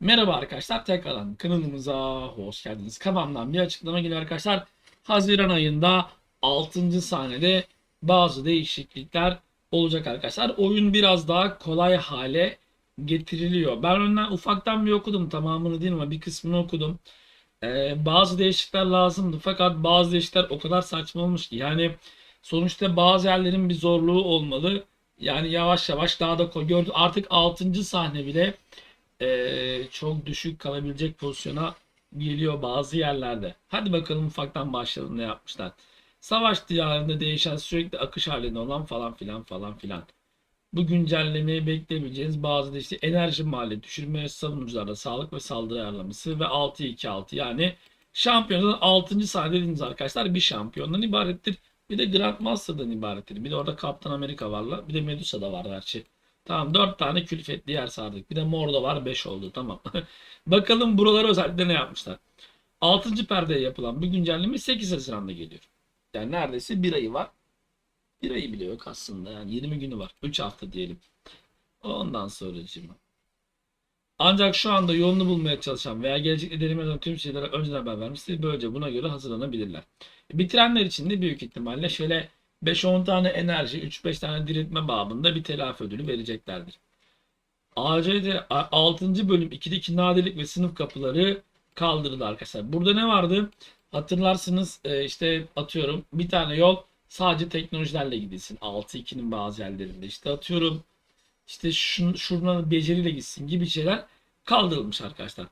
Merhaba arkadaşlar tekrardan kanalımıza hoş geldiniz. Kafamdan bir açıklama geliyor arkadaşlar. Haziran ayında 6. sahnede bazı değişiklikler olacak arkadaşlar. Oyun biraz daha kolay hale getiriliyor. Ben önden ufaktan bir okudum tamamını değil ama bir kısmını okudum. Ee, bazı değişiklikler lazımdı fakat bazı değişiklikler o kadar saçma olmuş ki yani sonuçta bazı yerlerin bir zorluğu olmalı. Yani yavaş yavaş daha da koy. Gördüm artık 6. sahne bile ee, çok düşük kalabilecek pozisyona geliyor bazı yerlerde. Hadi bakalım ufaktan başlayalım ne yapmışlar. Savaş diyarında değişen sürekli akış halinde olan falan filan falan filan. Bu güncellemeyi bekleyebileceğiniz bazı işte enerji maliyeti düşürme, savunucularda sağlık ve saldırı ayarlaması ve 6-2-6 yani şampiyonun 6. sahne dediğiniz arkadaşlar bir şampiyondan ibarettir. Bir de Grandmaster'dan ibarettir. Bir de orada Kaptan Amerika varla. Bir de Medusa da var gerçi. Tamam 4 tane külfetli yer sardık. Bir de Mordo var 5 oldu tamam. Bakalım buralara özellikle ne yapmışlar. 6. perdeye yapılan bir güncelleme 8 Haziran'da geliyor. Yani neredeyse bir ayı var. Bir ayı bile yok aslında. Yani 20 günü var. 3 hafta diyelim. Ondan sonracığıma. Ancak şu anda yolunu bulmaya çalışan veya gelecekte deneme eden tüm şeylere önceden haber vermiştir. Böylece buna göre hazırlanabilirler. Bitirenler için de büyük ihtimalle şöyle 5-10 tane enerji, 3-5 tane diriltme babında bir telafi ödülü vereceklerdir. ACD 6. bölüm 2'deki nadirlik ve sınıf kapıları kaldırıldı arkadaşlar. Burada ne vardı? Hatırlarsınız e, işte atıyorum bir tane yol sadece teknolojilerle gidilsin. 6-2'nin bazı yerlerinde işte atıyorum işte şun, şuradan beceriyle gitsin gibi şeyler kaldırılmış arkadaşlar.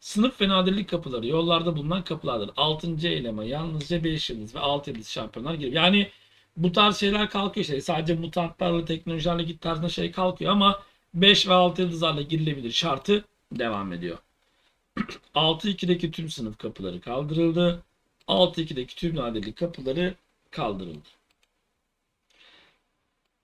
Sınıf ve nadirlik kapıları yollarda bulunan kapılardır. 6. eyleme yalnızca 5 yıldız ve 6 yıldız şampiyonlar giriyor. Yani bu tarz şeyler kalkıyor işte. Sadece mutantlarla teknolojilerle git tarzında şey kalkıyor ama 5 ve 6 yıldızlarla girilebilir şartı devam ediyor. 6-2'deki tüm sınıf kapıları kaldırıldı. 6-2'deki tüm nadirlik kapıları kaldırıldı.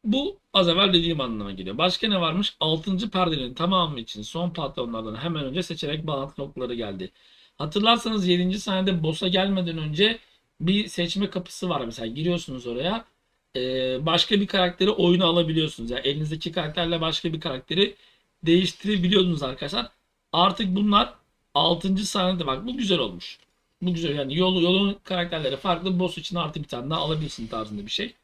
Bu az evvel dediğim anlamına geliyor. Başka ne varmış? 6. perdenin tamamı için son patronlardan hemen önce seçerek bağlantı noktaları geldi. Hatırlarsanız 7. sahnede boss'a gelmeden önce bir seçme kapısı var mesela giriyorsunuz oraya. Ee, başka bir karakteri oyuna alabiliyorsunuz. Yani elinizdeki karakterle başka bir karakteri değiştirebiliyordunuz arkadaşlar. Artık bunlar 6. sahnede bak bu güzel olmuş. Bu güzel yani yol, yolun karakterleri farklı boss için artı bir tane daha alabilirsin tarzında bir şey.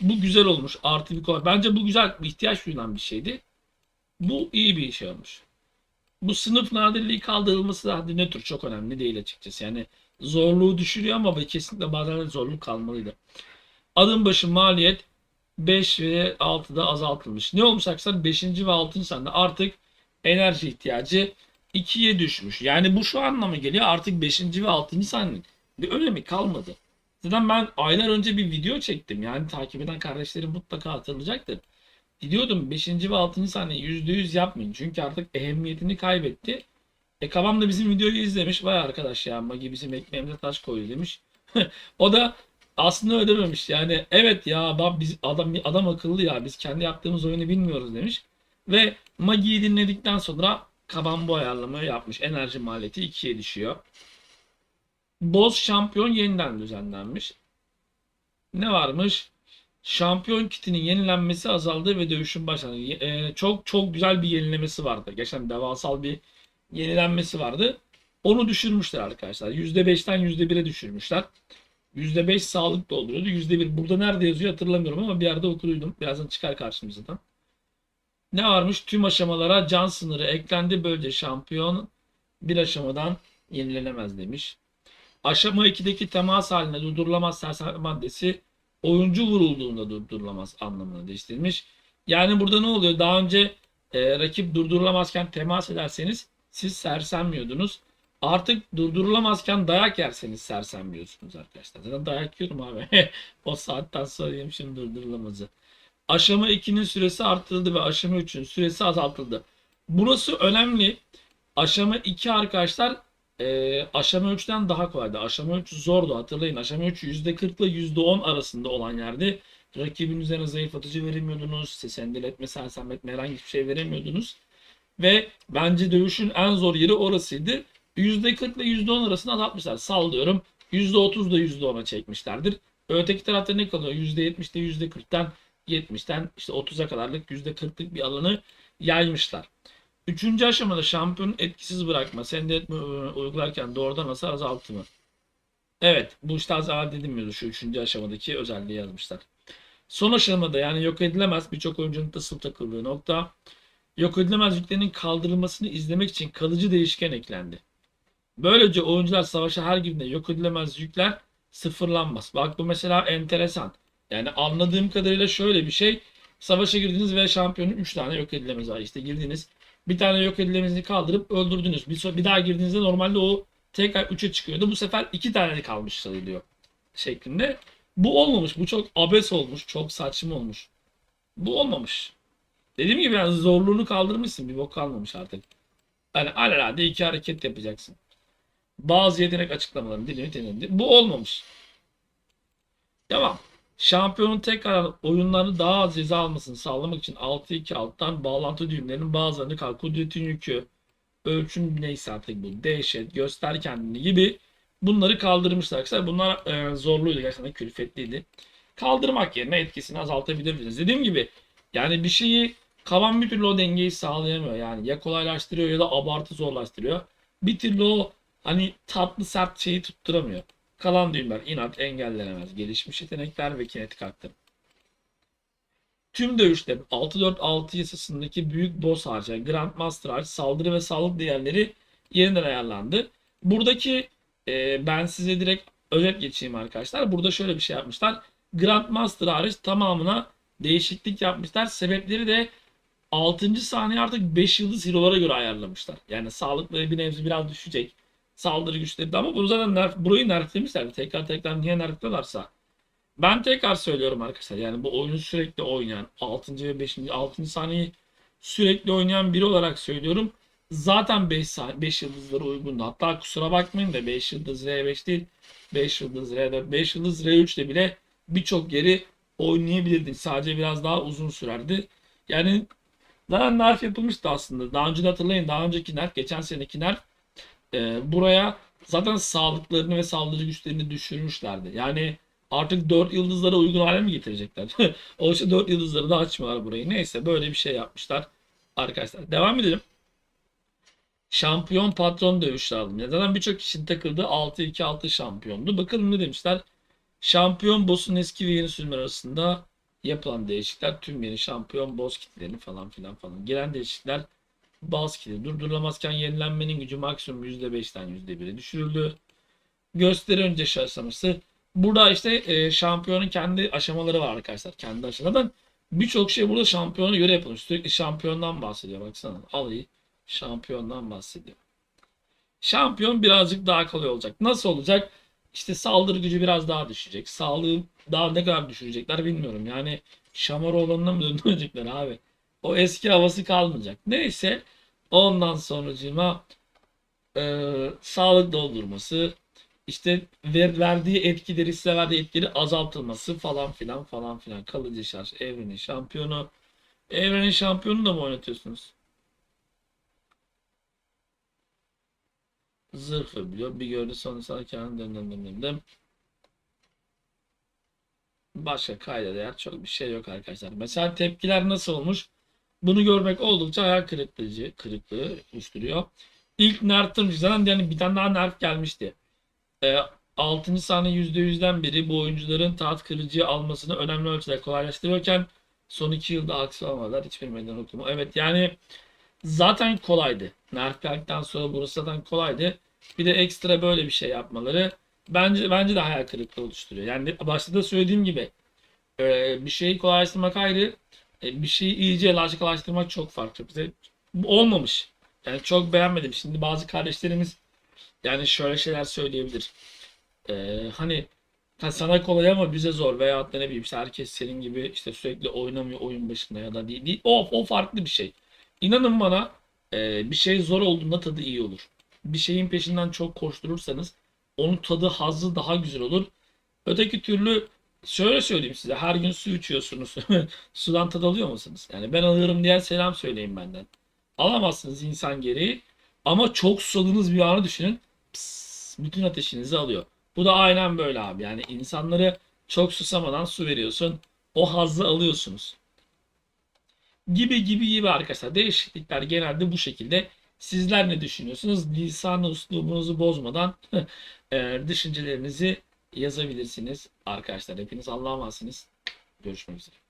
Bu güzel olmuş. Artı bir kolay. Bence bu güzel bir ihtiyaç duyulan bir şeydi. Bu iyi bir şey olmuş. Bu sınıf nadirliği kaldırılması da ne tür çok önemli değil açıkçası. Yani zorluğu düşürüyor ama kesinlikle bazen zorluk kalmalıydı. Adım başı maliyet 5 ve 6'da azaltılmış. Ne olmuş arkadaşlar? 5. ve 6. sende artık enerji ihtiyacı 2'ye düşmüş. Yani bu şu anlama geliyor artık 5. ve 6. sahnenin bir önemi kalmadı. Zaten ben aylar önce bir video çektim. Yani takip eden kardeşlerim mutlaka hatırlayacaktır. Diyordum 5. ve 6. sahneyi %100 yapmayın. Çünkü artık ehemmiyetini kaybetti. E Kavam da bizim videoyu izlemiş. Vay arkadaş ya Magi bizim ekmeğimize taş koydu demiş. o da aslında ödememiş. Yani evet ya bab biz adam adam akıllı ya biz kendi yaptığımız oyunu bilmiyoruz demiş. Ve Magi'yi dinledikten sonra Kaban bu ayarlamayı yapmış. Enerji maliyeti 2'ye düşüyor. Boz şampiyon yeniden düzenlenmiş. Ne varmış? Şampiyon kitinin yenilenmesi azaldı ve dövüşün başladı. Ee, çok çok güzel bir yenilemesi vardı. Geçen devasal bir yenilenmesi vardı. Onu düşürmüşler arkadaşlar. %5'ten %1'e düşürmüşler. %5 sağlık dolduruyordu. %1 burada nerede yazıyor hatırlamıyorum ama bir yerde okuduydum. Birazdan çıkar karşımıza Ne varmış? Tüm aşamalara can sınırı eklendi. Böylece şampiyon bir aşamadan yenilenemez demiş. Aşama 2'deki temas haline durdurulamaz sersem maddesi oyuncu vurulduğunda durdurulamaz anlamına değiştirilmiş. Yani burada ne oluyor? Daha önce e, rakip durdurulamazken temas ederseniz siz sersemliyordunuz. Artık durdurulamazken dayak yerseniz sersemliyorsunuz arkadaşlar. Zaten dayak yiyorum abi. o saatten sonra yemişim durdurulamazı. Aşama 2'nin süresi artırıldı ve aşama 3'ün süresi azaltıldı. Burası önemli. Aşama 2 arkadaşlar e, aşama 3'ten daha kolaydı. Aşama 3 zordu hatırlayın. Aşama 3 %40 ile %10 arasında olan yerde rakibin üzerine zayıflatıcı veremiyordunuz. Sesendeletme, sersemletme herhangi bir şey veremiyordunuz. Ve bence dövüşün en zor yeri orasıydı. %40 ile %10 arasında azaltmışlar. Sallıyorum %30 da %10'a çekmişlerdir. Öteki tarafta ne kalıyor? %70 ile %40'tan 70'ten işte 30'a kadarlık %40'lık bir alanı yaymışlar. Üçüncü aşamada şampiyonu etkisiz bırakma. Sende etme uygularken doğrudan hasar azaltımı. Evet. Bu işte az evvel dedim şu üçüncü aşamadaki özelliği yazmışlar. Son aşamada yani yok edilemez birçok oyuncunun tasıl takıldığı nokta. Yok edilemez yüklerin kaldırılmasını izlemek için kalıcı değişken eklendi. Böylece oyuncular savaşa her girdiğinde yok edilemez yükler sıfırlanmaz. Bak bu mesela enteresan. Yani anladığım kadarıyla şöyle bir şey. Savaşa girdiniz ve şampiyonun 3 tane yok edilemez var. İşte girdiniz. Bir tane yok edilemezini kaldırıp öldürdünüz. Bir, bir daha girdiğinizde normalde o tekrar 3'e çıkıyordu. Bu sefer 2 tane kalmış sayılıyor. Şeklinde. Bu olmamış. Bu çok abes olmuş. Çok saçma olmuş. Bu olmamış. Dediğim gibi yani zorluğunu kaldırmışsın. Bir bok kalmamış artık. Yani alelade iki hareket yapacaksın. Bazı yetenek açıklamalarını dilimi denildi. Bu olmamış. Devam. Şampiyonun tekrar oyunlarını daha az ceza almasını sağlamak için 6-2 alttan bağlantı düğümlerinin bazılarını kal. Kudretin yükü, ölçüm neyse artık bu. Dehşet, göster kendini gibi bunları kaldırmışlar. Arkadaşlar bunlar e, zorluydu gerçekten külfetliydi. Kaldırmak yerine etkisini azaltabilirsiniz. Dediğim gibi yani bir şeyi kavan bir türlü o dengeyi sağlayamıyor. Yani ya kolaylaştırıyor ya da abartı zorlaştırıyor. Bir türlü o hani tatlı sert şeyi tutturamıyor. Kalan düğümler inat engellenemez. Gelişmiş yetenekler ve kinetik aktarım. Tüm dövüşte 6-4-6 yasasındaki büyük boss harcı, Grandmaster harcı, saldırı ve sağlık değerleri yeniden ayarlandı. Buradaki e, ben size direkt özet geçeyim arkadaşlar. Burada şöyle bir şey yapmışlar. Grandmaster hariç tamamına değişiklik yapmışlar. Sebepleri de 6. saniye artık 5 yıldız hero'lara göre ayarlamışlar. Yani sağlıkları bir nebze biraz düşecek. Saldırı güçleri de ama bunu zaten nerf, burayı nerflemişler. Tekrar tekrar niye nerfliyorlarsa. Ben tekrar söylüyorum arkadaşlar. Yani bu oyunu sürekli oynayan 6. ve 5. 6. saniyeyi sürekli oynayan biri olarak söylüyorum. Zaten 5 saniye 5 yıldızlara uygundu. Hatta kusura bakmayın da 5 yıldız R5 değil 5 yıldız R4 5 yıldız R3 de bile birçok yeri oynayabilirdin. Sadece biraz daha uzun sürerdi. Yani daha nerf yapılmıştı aslında. Daha önce hatırlayın. Daha önceki nerf, geçen seneki nerf e, buraya zaten sağlıklarını ve saldırı güçlerini düşürmüşlerdi. Yani artık 4 yıldızlara uygun hale mi getirecekler? Oysa 4 yıldızları da açmıyorlar burayı. Neyse böyle bir şey yapmışlar. Arkadaşlar devam edelim. Şampiyon patron dövüşü aldım. Ya zaten birçok kişinin takıldığı 6-2-6 şampiyondu. Bakalım ne demişler. Şampiyon boss'un eski ve yeni sürümler arasında yapılan değişiklikler tüm yeni şampiyon boss kitlerini falan filan falan. Gelen değişiklikler baz kiti durdurulamazken yenilenmenin gücü maksimum %5'ten %1'e düşürüldü. Gösteri önce aşaması. Burada işte e, şampiyonun kendi aşamaları var arkadaşlar. Kendi aşamalardan birçok şey burada şampiyona göre yapılmış. Sürekli şampiyondan bahsediyor baksana. Alayı şampiyondan bahsediyor. Şampiyon birazcık daha kolay olacak. Nasıl olacak? İşte saldırı gücü biraz daha düşecek. Sağlığı daha ne kadar düşürecekler bilmiyorum. Yani Şamaroğlan'ına mı döndürecekler abi? O eski havası kalmayacak. Neyse ondan sonracığıma e, sağlık doldurması işte ver, verdiği etkileri size verdiği etkileri azaltılması falan filan falan filan kalıcı şarj evrenin şampiyonu evrenin şampiyonu da mı oynatıyorsunuz? Zırh biliyor. Bir gördü sana kendi dem. Başka kayda değer çok bir şey yok arkadaşlar. Mesela tepkiler nasıl olmuş? Bunu görmek oldukça hayal kırıklığı, kırıklığı oluşturuyor. İlk nerf'tım zaten yani bir tane daha nerf gelmişti. E, 6. saniye %100'den biri bu oyuncuların taht kırıcıyı almasını önemli ölçüde kolaylaştırıyorken son 2 yılda aksi olmadılar. Hiçbir meydan okuma. Evet yani zaten kolaydı. Nerf geldikten sonra burası zaten kolaydı. Bir de ekstra böyle bir şey yapmaları bence bence de hayal kırıklığı oluşturuyor. Yani başta da söylediğim gibi e, bir şeyi kolaylaştırmak ayrı, e, bir şeyi iyice lajikalaştırmak çok farklı. Bize olmamış. Yani çok beğenmedim. Şimdi bazı kardeşlerimiz yani şöyle şeyler söyleyebilir. E, hani ha sana kolay ama bize zor veya da ne bileyim işte herkes senin gibi işte sürekli oynamıyor oyun başında ya da değil. değil. O, o farklı bir şey. İnanın bana e, bir şey zor olduğunda tadı iyi olur. Bir şeyin peşinden çok koşturursanız onun tadı hazzı daha güzel olur. Öteki türlü şöyle söyleyeyim size her gün su içiyorsunuz. Sudan tad alıyor musunuz? Yani ben alıyorum diye selam söyleyin benden. Alamazsınız insan gereği. Ama çok susadığınız bir anı düşünün. Pıs, bütün ateşinizi alıyor. Bu da aynen böyle abi. Yani insanları çok susamadan su veriyorsun. O hazzı alıyorsunuz. gibi gibi gibi arkadaşlar. Değişiklikler genelde bu şekilde. Sizler ne düşünüyorsunuz? Lisan uslubunuzu bozmadan e, düşüncelerinizi yazabilirsiniz arkadaşlar. Hepiniz Allah'a emanetsiniz. Görüşmek üzere.